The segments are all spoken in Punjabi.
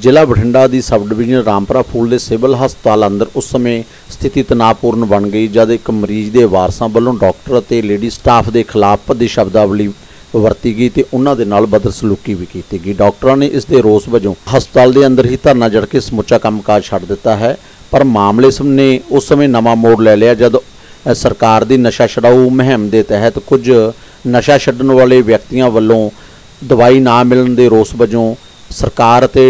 ਜ਼ਿਲ੍ਹਾ ਬਠਿੰਡਾ ਦੀ ਸਬ ਡਿਵੀਜ਼ਨ ਰਾਮਪੁਰਾ ਫੂਲ ਦੇ ਸਿਵਲ ਹਸਪਤਾਲ ਅੰਦਰ ਉਸ ਸਮੇਂ ਸਥਿਤੀ ਤਣਾਅਪੂਰਨ ਬਣ ਗਈ, ਜਦ ਇੱਕ ਮਰੀਜ਼ ਦੇ ਵਾਰਸਾਂ ਵੱਲੋਂ ਡਾਕਟਰ ਅਤੇ ਲੇਡੀ ਸਟਾਫ ਦੇ ਖਿਲਾਫ ਭੱਦੀ ਸ਼ਬਦਾਵਲੀ ਵਰਤੀ ਗਈ ਤੇ ਉਹਨਾਂ ਦੇ ਨਾਲ ਬਦਸਲੂਕੀ ਵੀ ਕੀਤੀ ਗਈ। ਡਾਕਟਰਾਂ ਨੇ ਇਸ ਦੇ ਰੋਸ ਵਜੋਂ ਹਸਪਤਾਲ ਦੇ ਅੰਦਰ ਹੀ ਧਰਨਾ ਜੜ ਕੇ ਸਮੁੱਚਾ ਕੰਮਕਾਜ ਛੱਡ ਦਿੱਤਾ ਹੈ, ਪਰ ਮਾਮਲੇ ਸਮ ਨੇ ਉਸ ਸਮੇਂ ਨਵਾਂ ਮੋੜ ਲੈ ਲਿਆ, ਜਦ ਸਰਕਾਰ ਦੀ ਨਸ਼ਾ ਛਡਾਊ ਮੁਹਿੰਮ ਦੇ ਤਹਿਤ ਕੁਝ ਨਸ਼ਾ ਛੱਡਣ ਵਾਲੇ ਵਿਅਕਤੀਆਂ ਵੱਲੋਂ ਦਵਾਈ ਨਾ ਮਿਲਣ ਦੇ ਰੋਸ ਵਜੋਂ ਸਰਕਾਰ ਅਤੇ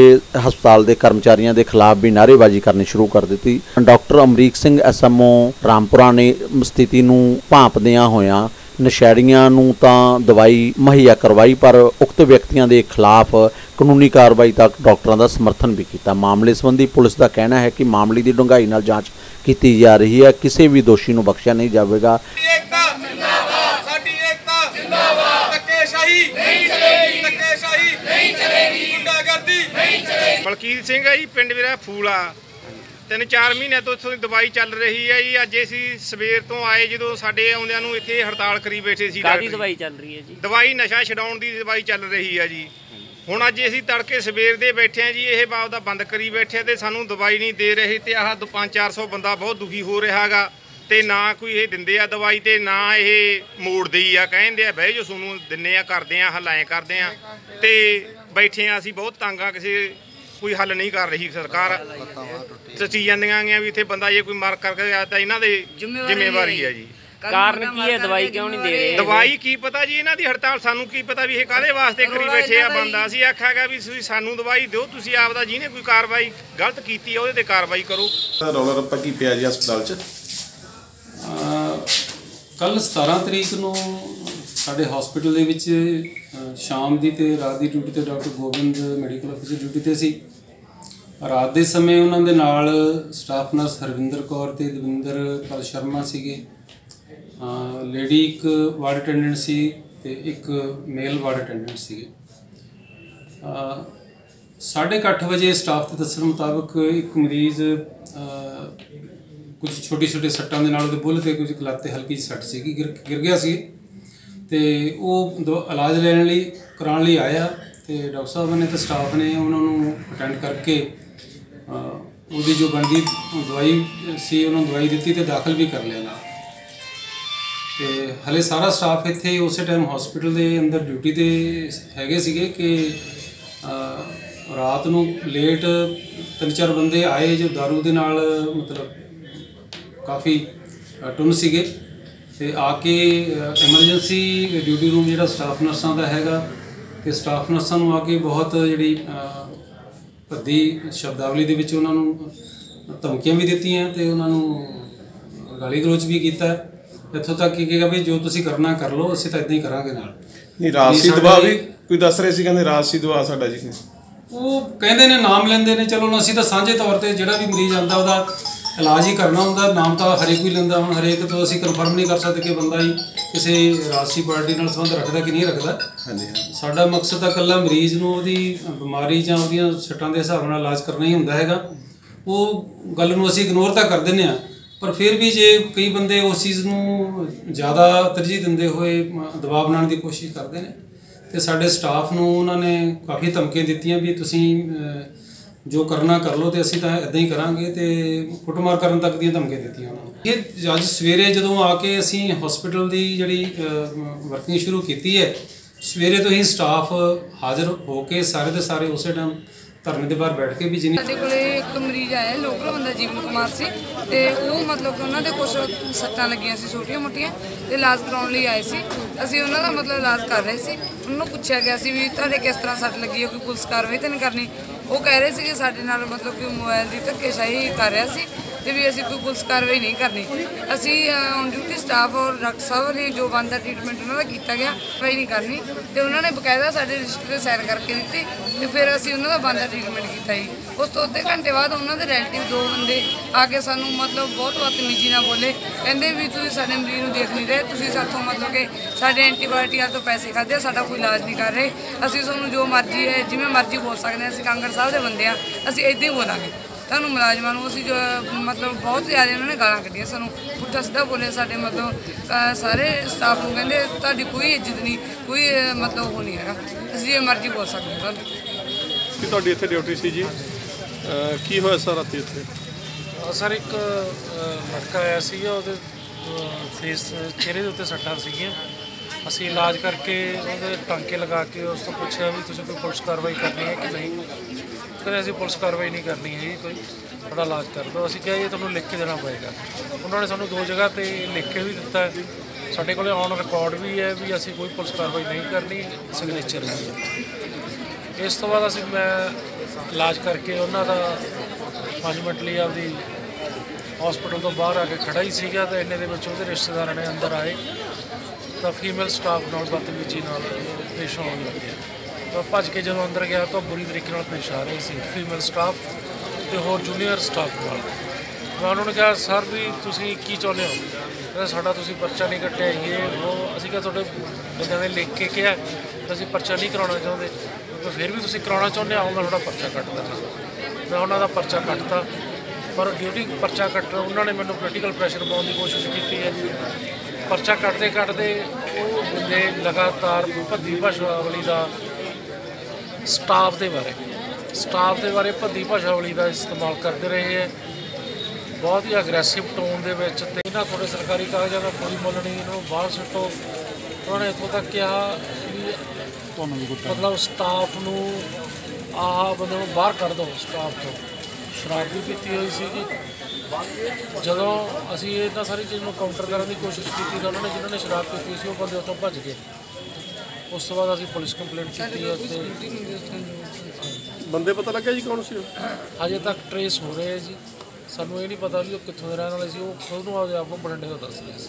ਹਸਪਤਾਲ ਦੇ ਕਰਮਚਾਰੀਆਂ ਦੇ ਖਿਲਾਫ ਵੀ ਨਾਅਰੇਬਾਜ਼ੀ ਕਰਨੀ ਸ਼ੁਰੂ ਕਰ ਦਿੱਤੀ। ਡਾਕਟਰ ਅਮਰੀਕ ਸਿੰਘ ਐਸਐਮਓ ਰਾਮਪੁਰਾ ਨੇ ਸਥਿਤੀ ਨੂੰ ਭਾਂਪਦਿਆਂ ਹੋਇਆਂ ਨਸ਼ਹਿਰੀਆਂ ਨੂੰ ਤਾਂ ਦਵਾਈ ਮੁਹੱਈਆ ਕਰਵਾਈ, ਪਰ ਉਕਤ ਵਿਅਕਤੀਆਂ ਦੇ ਖਿਲਾਫ ਕਾਨੂੰਨੀ ਕਾਰਵਾਈ ਤੱਕ ਡਾਕਟਰਾਂ ਦਾ ਸਮਰਥਨ ਵੀ ਕੀਤਾ। ਮਾਮਲੇ ਸੰਬੰਧੀ ਪੁਲਿਸ ਦਾ ਕਹਿਣਾ ਹੈ ਕਿ ਮਾਮਲੇ ਦੀ ਡੂੰਘਾਈ ਨਾਲ ਜਾਂਚ ਕੀਤੀ ਜਾ ਰਹੀ ਹੈ। ਕਿਸੇ ਵੀ ਦੋਸ਼ੀ ਨੂੰ ਬਖਸ਼ਿਆ ਨਹੀਂ ਜਾਵੇਗਾ ਸਾਡੀ ਏਕਤਾ ਜਿੰਦਾਬਾਦ ਸਾਡੀ ਏਕਤਾ ਜਿੰਦਾਬਾਦ ਧੱਕੇਸ਼ਾਹੀ ਨਹੀਂ ਚਲੇਗੀ ਧੱਕੇਸ਼ਾਹੀ ਨਹੀਂ ਚਲੇਗੀ ਗੁੰਡਾਗਰਦੀ ਨਹੀਂ ਚਲੇਗੀ ਬਲਕੀਤ ਸਿੰਘ ਹੈ ਜੀ ਪਿੰਡ ਮੇਰਾ ਫੂਲਾ। ਤਿੰਨ ਚਾਰ ਮਹੀਨਿਆਂ ਤੋਂ ਇੱਥੋਂ ਦੀ ਦਵਾਈ ਚੱਲ ਰਹੀ ਹੈ ਜੀ। ਅੱਜ ਅਸੀਂ ਸਵੇਰ ਤੋਂ ਆਏ ਜਦੋਂ ਸਾਡੇ ਆਉਂਦਿਆਂ ਨੂੰ ਇੱਥੇ ਹੜਤਾਲ ਕਰੀ ਬੈਠੇ ਸੀ ਕਾਦੀ। ਦਵਾਈ ਚੱਲ ਰਹੀ ਹੈ ਜੀ? ਦਵਾਈ ਨਸ਼ਾ ਛਡਾਉਣ ਦੀ ਦਵਾਈ ਚੱਲ ਰਹੀ ਹੈ ਜੀ। ਹੁਣ ਅੱਜ ਅਸੀਂ ਤੜਕੇ ਸਵੇਰ ਦੇ ਬੈਠੇ ਆ ਜੀ ਇਹ ਬਾਬ ਦਾ ਬੰਦ ਕਰੀ ਬੈਠੇ ਆ ਤੇ ਸਾਨੂੰ ਦਵਾਈ ਨਹੀਂ ਦੇ ਰਹੇ ਤੇ ਆਹ 5-400 ਬੰਦਾ ਬਹੁਤ ਦੁਖੀ ਹੋ ਰਿਹਾਗਾ ਤੇ ਨਾ ਕੋਈ ਇਹ ਦਿੰਦੇ ਆ ਦਵਾਈ ਤੇ ਨਾ ਇਹ ਮੋੜਦੇ ਆ। ਕਹਿੰਦੇ ਆ ਬਹਿ ਜੋ ਤੁਹਾਨੂੰ ਦਿੰਨੇ ਆ ਕਰਦੇ ਆ ਹਲਾਏ ਕਰਦੇ ਆ। ਤੇ ਬੈਠੇ ਆ ਅਸੀਂ ਬਹੁਤ ਤੰਗ ਆ ਕਿਸੇ ਕੋਈ ਹੱਲ ਨਹੀਂ ਕਰ ਰਹੀ ਸਰਕਾਰ। ਸੱਚੀ ਜਾਂਦੀਆਂ ਗੀਆਂ ਵੀ ਇੱਥੇ ਬੰਦਾ ਜੇ ਕੋਈ ਮਾਰ ਕਰਕੇ ਆ ਤਾਂ ਇਹਨਾਂ ਦੇ ਜ਼ਿੰਮੇਵਾਰੀ ਹੈ ਜੀ। ਕਾਰਨ ਕੀ ਹੈ? ਦਵਾਈ ਕਿਉਂ ਨਹੀਂ ਦੇ ਰਹੇ? ਦਵਾਈ ਕੀ ਪਤਾ ਜੀ ਇਹਨਾਂ ਦੀ ਹੜਤਾਲ ਸਾਨੂੰ ਕੀ ਪਤਾ ਵੀ ਇਹ ਕਾਹਦੇ ਵਾਸਤੇ ਕਰੀ ਬੈਠੇ ਆ ਬੰਦਾ। ਅਸੀਂ ਆਖਿਆਗਾ ਵੀ ਤੁਸੀਂ ਸਾਨੂੰ ਦਵਾਈ ਦਿਓ ਤੁਸੀਂ ਆਪਦਾ ਜਿਹਨੇ ਕੋਈ ਕਾਰਵਾਈ ਗਲਤ ਕੀਤੀ ਆ ਉਹਦੇ ਤੇ ਕਾਰਵਾਈ ਕਰੋ। ਰੌਲਾ ਰੱਪਾ ਕੀ ਪਿਆ ਜੀ ਹਸਪਤਾਲ 'ਚ? ਕੱਲ 17 ਤਰੀਕ ਨੂੰ ਸਾਡੇ ਹਸਪੀਟਲ ਦੇ ਵਿੱਚ ਸ਼ਾਮ ਦੀ ਤੇ ਰਾਤ ਦੀ ਡਿਊਟੀ ਤੇ doctor Gobind medical officer duty ਤੇ ਸੀ। ਰਾਤ ਦੇ ਸਮੇਂ ਉਹਨਾਂ ਦੇ ਨਾਲ ਸਟਾਫ ਨਰਸ ਹਰਵਿੰਦਰ ਕੌਰ ਤੇ ਦਵਿੰਦਰ ਪਾਲ ਸ਼ਰਮਾ ਸੀਗੇ। ਲੇਡੀ ਇੱਕ ਵਾਰਡ ਅਟੈਂਡੈਂਟ ਸੀ ਤੇ ਇੱਕ ਮੇਲ ਵਾਰਡ ਅਟੈਂਡੈਂਟ ਸੀਗੇ। ਅ, ਸਾਢੇ ਕੁ ਅੱਠ ਵਜੇ ਸਟਾਫ ਦੇ ਦੱਸਣ ਮੁਤਾਬਕ ਇੱਕ ਮਰੀਜ਼ ਕੁਝ ਛੋਟੇ ਛੋਟੇ ਸੱਟਾਂ ਦੇ ਨਾਲ ਉਹਦੇ ਬੁੱਲ ਤੇ ਕੁਝ ਲੱਤ ਤੇ ਹਲਕੀ ਸੱਟ ਸੀਗੀ ਗਿਰ ਗਿਰ ਗਿਆ ਸੀ ਤੇ ਉਹ ਦਵਾ- ਇਲਾਜ ਲੈਣ ਲਈ ਕਰਾਉਣ ਲਈ ਆਇਆ। ਤੇ ਡਾਕਟਰ ਸਾਹਿਬ ਨੇ ਤੇ ਸਟਾਫ ਨੇ ਉਹਨਾਂ ਨੂੰ ਅਟੈਂਡ ਕਰਕੇ ਉਹਦੀ ਜੋ ਬਣਦੀ ਦਵਾਈ ਸੀ, ਉਹਨਾਂ ਨੂੰ ਦਵਾਈ ਦਿੱਤੀ ਤੇ ਦਾਖਲ ਵੀ ਕਰ ਲਿਆ ਨਾਲ। ਤੇ ਹਲੇ ਸਾਰਾ ਸਟਾਫ ਇੱਥੇ ਉਸੇ ਟਾਈਮ ਹਸਪੀਟਲ ਦੇ ਅੰਦਰ ਡਿਊਟੀ ਤੇ ਹੈਗੇ ਸੀਗੇ ਕਿ ਰਾਤ ਨੂੰ ਲੇਟ ਤਿੰਨ ਚਾਰ ਬੰਦੇ ਆਏ ਜੋ दारू ਦੇ ਨਾਲ, ਮਤਲਬ ਕਾਫੀ ਟੁੰਨ ਸੀਗੇ। ਤੇ ਆ ਕੇ ਐਮਰਜੈਂਸੀ ਡਿਊਟੀ ਰੂਮ ਜਿਹੜਾ ਸਟਾਫ ਨਰਸਾਂ ਦਾ ਹੈਗਾ ਤੇ ਸਟਾਫ ਨਰਸਾਂ ਨੂੰ ਆ ਕੇ ਬਹੁਤ ਜਿਹੜੀ ਭੱਦੀ ਸ਼ਬਦਾਵਲੀ ਦੇ ਵਿੱਚ ਉਹਨਾਂ ਨੂੰ ਧਮਕੀਆਂ ਵੀ ਦਿੱਤੀਆਂ ਤੇ ਉਹਨਾਂ ਨੂੰ ਗਾਲੀ ਗਲੋਚ ਵੀ ਕੀਤਾ। ਇੱਥੋਂ ਤੱਕ ਕਿ ਕਿਹਾ ਵੀ ਜੋ ਤੁਸੀਂ ਕਰਨਾ ਕਰ ਲਓ ਅਸੀਂ ਤਾਂ ਇਦਾਂ ਹੀ ਕਰਾਂਗੇ ਨਾਲ। ਨਹੀਂ ਸਾਡੇ- ਦਵਾ ਵੀ ਕੋਈ ਦੱਸ ਰਹੇ ਸੀ ਕਹਿੰਦੇ ਰਾਜਸੀ ਦਵਾ ਸਾਡਾ ਜੀ। ਉਹ ਕਹਿੰਦੇ ਨੇ ਨਾਮ ਲੈਂਦੇ ਨੇ ਚਲੋ ਅਸੀਂ ਤਾਂ ਸਾਂਝੇ ਤੌਰ ਤੇ ਜਿਹੜਾ ਵੀ ਮਰੀਜ਼ ਆਂਦਾ ਉਹਦਾ ਇਲਾਜ ਹੀ ਕਰਨਾ ਹੁੰਦਾ ਨਾਮ ਤਾਂ ਹਰੇਕ ਹੀ ਲੈਂਦਾ ਹੁਣ ਹਰੇਕ ਤੋਂ ਅਸੀਂ ਕਨਫਰਮ ਨਹੀਂ ਕਰ ਸਕਦੇ ਕਿ ਬੰਦਾ ਹੀ ਕਿਸੇ ਰਾਜਸੀ ਪਾਰਟੀ ਨਾਲ ਸੰਬੰਧ ਰੱਖਦਾ ਕਿ ਨਹੀਂ ਰੱਖਦਾ। ਹਾਂਜੀ ਸਾਡਾ ਮਕਸਦ ਤਾਂ ਇਕੱਲਾ ਮਰੀਜ਼ ਨੂੰ ਉਹਦੀ ਬਿਮਾਰੀ ਜਾਂ ਉਹਦੀਆਂ ਸੱਟਾਂ ਦੇ ਹਿਸਾਬ ਨਾਲ ਇਲਾਜ ਕਰਨਾ ਹੀ ਹੁੰਦਾ ਹੈਗਾ। ਉਹ ਗੱਲ ਨੂੰ ਅਸੀਂ ਇਗਨੋਰ ਤਾਂ ਕਰ ਦਿੰਦੇ ਆ ਪਰ ਫਿਰ ਵੀ ਜੇ ਕਈ ਬੰਦੇ ਉਸ ਚੀਜ਼ ਨੂੰ ਜ਼ਿਆਦਾ ਤਰਜੀਹ ਦਿੰਦੇ ਹੋਏ ਦਬਾਅ ਬਣਾਉਣ ਦੀ ਕੋਸ਼ਿਸ਼ ਕਰਦੇ ਨੇ ਤੇ ਸਾਡੇ ਸਟਾਫ ਨੂੰ ਉਹਨਾਂ ਨੇ ਕਾਫੀ ਧਮਕੀਆਂ ਦਿੱਤੀਆਂ ਵੀ ਤੁਸੀਂ ਜੋ ਕਰਨਾ ਕਰ ਲਓ ਤੇ ਅਸੀਂ ਤਾਂ ਇਦਾਂ ਹੀ ਕਰਾਂਗੇ ਤੇ ਕੁੱਟਮਾਰ ਕਰਨ ਤੱਕ ਦੀਆਂ ਧਮਕੀਆਂ ਦਿੱਤੀਆਂ ਉਹਨਾਂ ਨੂੰ। ਇਹ ਅੱਜ ਸਵੇਰੇ ਜਦੋਂ ਆ ਕੇ ਅਸੀਂ ਹਸਪੀਟਲ ਦੀ ਜਿਹੜੀ ਵਰਕਿੰਗ ਸ਼ੁਰੂ ਕੀਤੀ ਹੈ, ਸਵੇਰੇ ਤੋਂ ਹੀ ਸਟਾਫ ਹਾਜ਼ਰ ਹੋ ਕੇ ਸਾਰੇ ਦੇ ਸਾਰੇ ਉਸੇ ਟਾਈਮ ਧਰਨੇ ਦੇ ਬਾਹਰ ਬੈਠ ਕੇ ਵੀ ਜਿੰਨੀ ਸਾਡੇ ਕੋਲੇ ਇੱਕ ਮਰੀਜ਼ ਆਇਆ, ਲੋਕਲ ਬੰਦਾ ਜੀਵਨ ਕੁਮਾਰ ਸੀ ਤੇ ਉਹ ਮਤਲਬ ਕਿ ਉਹਨਾਂ ਦੇ ਕੁਝ ਸੱਟਾਂ ਲੱਗੀਆਂ ਸੀ, ਛੋਟੀਆਂ ਮੋਟੀਆਂ ਤੇ ਇਲਾਜ ਕਰਾਉਣ ਲਈ ਆਏ ਸੀ। ਅਸੀਂ ਉਹਨਾਂ ਦਾ ਮਤਲਬ ਇਲਾਜ ਕਰ ਰਹੇ ਸੀ। ਉਹਨਾਂ ਨੂੰ ਪੁੱਛਿਆ ਗਿਆ ਸੀ ਵੀ ਤੁਹਾਡੇ ਕਿਸ ਤਰ੍ਹਾਂ ਸੱਟ ਲੱਗੀ ਹੈ, ਕੋਈ ਪੁਲਿਸ ਕਾਰਵਾਈ ਤਾਂ ਨਹੀਂ ਕਰਨੀ? ਉਹ ਕਹਿ ਰਹੇ ਸੀ ਕਿ ਸਾਡੇ ਨਾਲ ਮਤਲਬ ਕਿ ਮੋਬਾਈਲ ਦੀ ਧੱਕੇਸ਼ਾਹੀ ਕਰ ਰਿਹਾ ਸੀ। ਤੇ ਵੀ ਅਸੀਂ ਕੋਈ ਪੁਲਿਸ ਕਾਰਵਾਈ ਨਹੀਂ ਕਰਨੀ। ਅਸੀਂ ਔਨ ਡਿਊਟੀ ਸਟਾਫ ਔਰ ਡਾਕਟਰ ਸਾਹਿਬ ਨੇ ਜੋ ਬੰਦਾ ਟ੍ਰੀਟਮੈਂਟ ਉਹਨਾਂ ਦਾ ਕੀਤਾ ਗਿਆ, ਕਾਰਵਾਈ ਨਹੀਂ ਕਰਨੀ। ਤੇ ਉਹਨਾਂ ਨੇ ਬਕਾਇਦਾ ਸਾਡੇ ਰਜਿਸਟਰ ਤੇ ਸਾਈਨ ਕਰਕੇ ਦਿੱਤੀ ਤੇ ਫਿਰ ਅਸੀਂ ਉਹਨਾਂ ਦਾ ਬੰਦਾ ਟ੍ਰੀਟਮੈਂਟ ਕੀਤਾ ਜੀ। ਉਸ ਤੋਂ ਅੱਧੇ ਘੰਟੇ ਬਾਅਦ ਉਹਨਾਂ ਦੇ ਰਿਲੇਟਿਵ ਦੋ ਬੰਦੇ ਆ ਕੇ ਸਾਨੂੰ ਮਤਲਬ ਬਹੁਤ ਬਦਤਮੀਜ਼ੀ ਨਾਲ ਬੋਲੇ। ਕਹਿੰਦੇ ਵੀ ਤੁਸੀਂ ਸਾਡੇ ਮਰੀਜ਼ ਨੂੰ ਦੇਖ ਨਹੀਂ ਰਹੇ, ਤੁਸੀਂ ਸਾਥੋਂ ਮਤਲਬ ਕਿ ਸਾਡੇ ਐਂਟੀਬਾਇਓਟਿਕਾਂ ਤੋਂ ਪੈਸੇ ਖਾਦੇ ਸਾਡਾ ਕੋਈ ਇਲਾਜ ਨਹੀਂ ਕਰ ਰਹੇ। ਅਸੀਂ ਤੁਹਾਨੂੰ ਜੋ ਮਰਜ਼ੀ ਹੈ, ਜਿਵੇਂ ਮਰਜ਼ੀ ਬੋਲ ਸਕਦੇ ਹਾਂ, ਅਸੀਂ ਕਾਂਗੜ ਸਾਹਿਬ ਦੇ ਬੰਦੇ ਆ ਅਸੀਂ ਇਦਾਂ ਹੀ ਬੋਲਾਂਗੇ। ਤੁਹਾਨੂੰ ਮੁਲਾਜ਼ਮਾਂ ਨੂੰ ਅਸੀਂ ਜੋ ਮਤਲਬ ਬਹੁਤ ਜ਼ਿਆਦਾ ਉਹਨਾਂ ਨੇ ਗਾਲਾਂ ਕੱਢੀਆਂ ਸਾਨੂੰ। ਪੁੱਠਾ ਸਿੱਧਾ ਬੋਲੇ ਸਾਡੇ ਮਤਲਬ ਸਾਰੇ ਸਟਾਫ ਨੂੰ ਕਹਿੰਦੇ ਤੁਹਾਡੀ ਕੋਈ ਇੱਜ਼ਤ ਨਹੀਂ ਕੋਈ ਮਤਲਬ ਉਹ ਨਹੀਂ ਹੈਗਾ। ਅਸੀਂ ਜੇ ਮਰਜ਼ੀ ਬੋਲ ਸਕਦੇ ਹਾਂ ਐਸਪੀ ਤੁਹਾਡੀ ਇੱਥੇ ਡਿਊਟੀ ਸੀ ਜੀ? ਕੀ ਹੋਇਆ ਸਰ ਰਾਤੀ ਇੱਥੇ? ਸਰ ਇੱਕ ਲੜਕਾ ਆਇਆ ਸੀਗਾ ਉਹਦੇ ਫੇਸ ਚਿਹਰੇ ਦੇ ਉੱਤੇ ਸੱਟਾਂ ਸੀਗੀਆਂ। ਅਸੀਂ ਇਲਾਜ ਕਰਕੇ ਉਹਦੇ ਟਾਂਕੇ ਲਗਾ ਕੇ ਉਸ ਤੋਂ ਪੁੱਛਿਆ ਵੀ ਤੁਸੀਂ ਕੋਈ ਪੁਲਿਸ ਕਾਰਵਾਈ ਕਰਨੀ ਹੈ ਕਿ ਨਹੀਂ। ਕਹਿੰਦੇ ਅਸੀਂ ਪੁਲਿਸ ਕਾਰਵਾਈ ਨਹੀਂ ਕਰਨੀ ਹੈ ਕੋਈ ਥੋੜਾ ਇਲਾਜ ਕਰ ਦਿਓ। ਅਸੀਂ ਕਿਹਾ ਇਹ ਤੁਹਾਨੂੰ ਲਿਖ ਕੇ ਦੇਣਾ ਪਏਗਾ। ਉਹਨਾਂ ਨੇ ਸਾਨੂੰ ਦੋ ਜਗ੍ਹਾ ਤੇ ਲਿਖ ਕੇ ਵੀ ਦਿੱਤਾ ਹੈ। ਸਾਡੇ ਕੋਲੇ ਔਨ ਰਿਕਾਰਡ ਵੀ ਹੈ ਵੀ ਅਸੀਂ ਕੋਈ ਪੁਲਿਸ ਕਾਰਵਾਈ ਨਹੀਂ ਕਰਨੀ ਸਿਗਨੇਚਰ ਵੀ ਹੈ। ਇਸ ਤੋਂ ਬਾਅਦ ਅਸੀਂ ਮੈਂ ਇਲਾਜ ਕਰਕੇ ਉਹਨਾਂ ਦਾ 5 ਮਿੰਟ ਲਈ ਆਪਦੀ ਹਸਪੀਟਲ ਤੋਂ ਬਾਹਰ ਆ ਕੇ ਖੜਾ ਹੀ ਸੀਗਾ ਤੇ ਇੰਨੇ ਦੇ ਵਿੱਚ ਉਹਦੇ ਰਿਸ਼ਤੇਦਾਰਾਂ ਨੇ ਅੰਦਰ ਆਏ ਤਾਂ ਫੀਮੇਲ ਸਟਾਫ ਨਾਲ ਬਦਤਮੀਜ਼ੀ ਨਾਲ ਪੇਸ਼ ਹੋਣ ਲੱਗੇ। ਤਾਂ ਭੱਜ ਕੇ ਜਦੋਂ ਅੰਦਰ ਗਿਆ ਤਾਂ ਬੁਰੀ ਤਰੀਕੇ ਨਾਲ ਪੇਸ਼ ਆ ਰਹੇ ਸੀ ਫੀਮੇਲ ਸਟਾਫ ਤੇ ਹੋਰ ਜੂਨੀਅਰ ਸਟਾਫ ਨਾਲ। ਮੈਂ ਉਹਨਾਂ ਨੂੰ ਕਿਹਾ, ਸਰ ਵੀ ਤੁਸੀਂ ਕੀ ਚਾਹੁੰਦੇ ਹੋ? ਕਹਿੰਦੇ, ਸਾਡਾ ਤੁਸੀਂ ਪਰਚਾ ਨਹੀਂ ਕੱਟਿਆ, ਇਹ, ਉਹ, ਅਸੀਂ ਕਿਹਾ, ਤੁਹਾਡੇ ਬੰਦਿਆਂ ਨੇ ਲਿਖ ਕੇ ਕਿਹਾ ਅਸੀਂ ਪਰਚਾ ਨਹੀਂ ਕਰਾਉਣਾ ਚਾਹੁੰਦੇ। ਤੇ ਫਿਰ ਵੀ ਤੁਸੀਂ ਕਰਾਉਣਾ ਚਾਹੁੰਦੇ ਆ ਉਹਨਾਂ ਤੁਹਾਡਾ ਪਰਚਾ ਕੱਟਦਾ ਮੈਂ ਉਹਨਾਂ ਦਾ ਪਰਚਾ ਕੱਟਤਾ, ਪਰ ਡਿਊਟੀ ਪਰਚਾ ਕੱਟ ਉਹਨਾਂ ਨੇ ਮੈਨੂੰ ਪੋਲੀਟੀਕਲ ਪ੍ਰੈਸ਼ਰ ਪਾਉਣ ਦੀ ਕੋਸ਼ਿਸ਼ ਕੀਤੀ ਹੈ। ਪਰਚਾ ਕੱਟਦੇ ਕੱਟਦੇ ਉਹ ਬੰਦੇ ਲਗਾਤਾਰ ਭੱਦੀ ਭਾਸ਼ਾਵਲੀ ਦਾ ਸਟਾਫ ਦੇ ਬਾਰੇ। ਸਟਾਫ ਦੇ ਬਾਰੇ ਭੱਦੀ ਭਾਸ਼ਾਵਲੀ ਦਾ ਇਸਤੇਮਾਲ ਕਰਦੇ ਰਹੇ ਹੈ। ਬਹੁਤ ਹੀ ਅਗਰੈਸਿਵ ਟੋਨ ਦੇ ਵਿੱਚ ਤੇ ਇਹਨਾਂ ਤੁਹਾਡੇ ਸਰਕਾਰੀ ਕਾਗਜ਼ਾਂ ਦਾ ਕੋਈ ਮੁੱਲ ਨਹੀਂ ਇਹਨਾਂ ਨੂੰ ਬਾਹਰ ਸੁੱਟੋ। ਉਹਨਾਂ ਨੇ ਇੱਥੋਂ ਤੱਕ ਕਿਹਾ ਵੀ ਤੁਹਾਨੂੰ ਮਤਲਬ ਸਟਾਫ ਨੂੰ ਆਹ ਬੰਦੇ ਨੂੰ ਬਾਹਰ ਕਰ ਦਿਓ ਸਟਾਫ ਤੋਂ ਸ਼ਰਾਬ ਵੀ ਪੀਤੀ ਹੋਈ ਸੀਗੀ। ਜਦੋਂ ਅਸੀਂ ਇਹਨਾਂ ਸਾਰੀ ਚੀਜ਼ ਨੂੰ ਕਾਊਂਟਰ ਕਰਨ ਦੀ ਕੋਸ਼ਿਸ਼ ਕੀਤੀ ਤਾਂ ਉਹਨਾਂ ਨੇ ਜਿਨ੍ਹਾਂ ਨੇ ਸ਼ਰਾਬ ਪੀਤੀ ਸੀ ਉਹ ਬੰਦੇ ਉੱਥੋਂ ਭੱਜ ਗਏ। ਉਸ ਤੋਂ ਬਾਅਦ ਅਸੀਂ ਪੁਲਿਸ ਕੰਪਲੇਂਟ ਕੀਤੀ ਹੈ ਤੇ ਬੰਦੇ ਪਤਾ ਲੱਗਿਆ ਜੀ ਕੌਣ ਸੀ ਉਹ? ਹਜੇ ਤੱਕ ਟਰੇਸ ਹੋ ਰਹੇ ਹੈ ਜੀ। ਸਾਨੂੰ ਇਹ ਨਹੀਂ ਪਤਾ ਵੀ ਉਹ ਕਿੱਥੋਂ ਦੇ ਰਹਿਣ ਵਾਲੇ ਸੀ। ਉਹ ਖੁਦ ਨੂੰ ਆਪਦੇ ਆਪ ਨੂੰ ਬਠਿੰਡੇ ਤੋਂ ਦੱਸ ਰਹੇ ਸੀ।